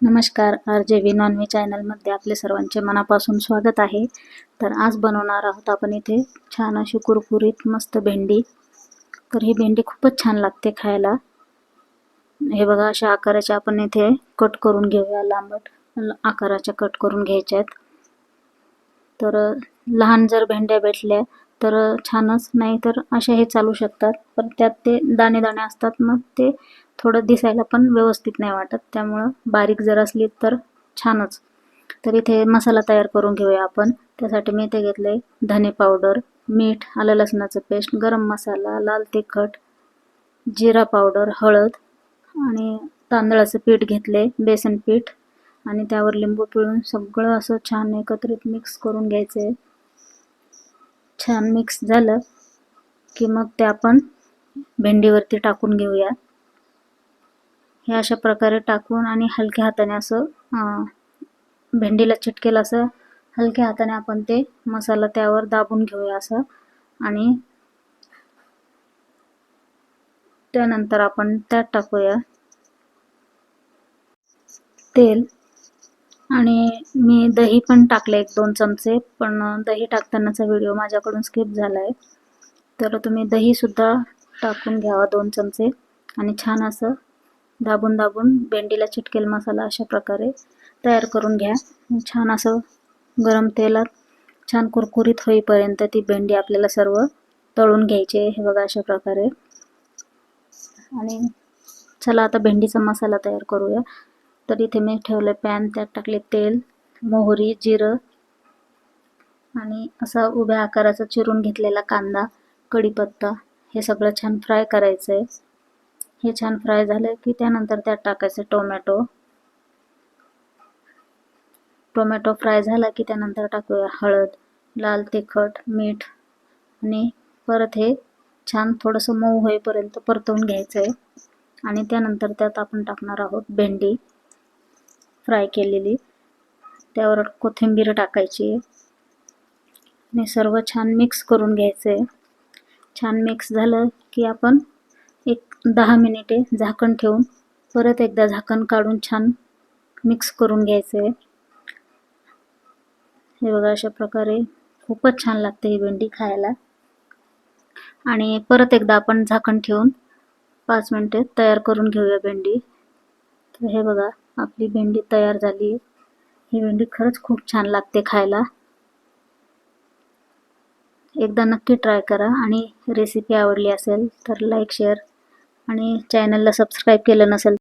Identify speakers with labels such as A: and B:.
A: नमस्कार R J V non veg चॅनलमध्ये आपले सर्वांचे मनापासून स्वागत आहे. तर आज बनवणार आहोत आपण इथे छान अशी कुरकुरीत मस्त भेंडी. तर ही भेंडी खूपच छान लागते खायला. हे बघा अशा आकाराचे आपण इथे कट करून घेऊया. लांबट आकाराच्या कट करून घ्यायच्या आहेत तर लहान जर भेंड्या भेटल्या तर छानच नाही तर अशा हे चालू शकतात. पण त्यात ते दाणे दाणे असतात मग ते थोडं दिसायला पण व्यवस्थित नाही वाटत. त्यामुळं बारीक जर असली तर छानच. तर इथे मसाला तयार करून घेऊया आपण. त्यासाठी मी इथे घेतले धने पावडर मीठ आलं लसणाचं पेस्ट गरम मसाला लाल तिखट जिरा पावडर हळद आणि तांदळाचं पीठ घेतले बेसन पीठ. आणि त्यावर लिंबू पिळून सगळं असं छान एकत्रित मिक्स करून घ्यायचं आहे छान मिक्स झालं की मग ते आपण भेंडीवरती टाकून घेऊया. हे अशा प्रकारे टाकून आणि हलक्या हाताने असं भेंडीला चिटकेल असं हलक्या हाताने आपण ते मसाला त्यावर दाबून घेऊया असं. आणि त्यानंतर आपण त्यात टाकूया तेल. आणि मी दही पण टाकले एक दोन चमचे पण दही टाकतानाचा व्हिडिओ माझ्याकडून स्किप झाला आहे तर तुम्ही दहीसुद्धा टाकून घ्यावा दोन चमचे आणि छान असं दाबून दाबून भेंडीला चिटकेल मसाला अशा प्रकारे तयार करून घ्या. छान असं गरम तेलात छान कुरकुरीत होईपर्यंत ती भेंडी आपल्याला सर्व तळून घ्यायची आहे हे बघा अशा प्रकारे. आणि चला आता भेंडीचा मसाला तयार करूया. तर इथे मी ठेवलं पॅन त्यात टाकले तेल मोहरी जिरं आणि असा उभ्या आकाराचा चिरून घेतलेला कांदा कढीपत्ता हे सगळं छान फ्राय करायचं आहे हे छान फ्राय झालं की त्यानंतर त्यात टाकायचं टोमॅटो. टोमॅटो फ्राय झाला की त्यानंतर टाकूया हळद लाल तिखट मीठ आणि परत हे छान थोडंसं मऊ होईपर्यंत परतवून घ्यायचं आहे आणि त्यानंतर त्यात आपण टाकणार आहोत भेंडी. फ्राय केलेली. त्यावर कोथिंबीर टाकायची. आणि सर्व छान मिक्स करून घ्यायचं. आहे छान मिक्स झालं की आपण एक दहा मिनिटे झाकण ठेवून परत एकदा झाकण काढून छान मिक्स करून घ्यायचं. आहे हे बघा अशा प्रकारे खूपच छान लागते ही भेंडी खायला. आणि परत एकदा आपण झाकण ठेवून पाच मिनिटे तयार करून घेऊया भेंडी. तर हे बघा आपली भेंडी तयार झाली. ही भेंडी खरंच खूप छान लागते खायला. एकदा नक्की ट्राय करा आणि रेसिपी आवडली असेल तर लाईक शेअर आणि चॅनलला सबस्क्राईब केलं नसेल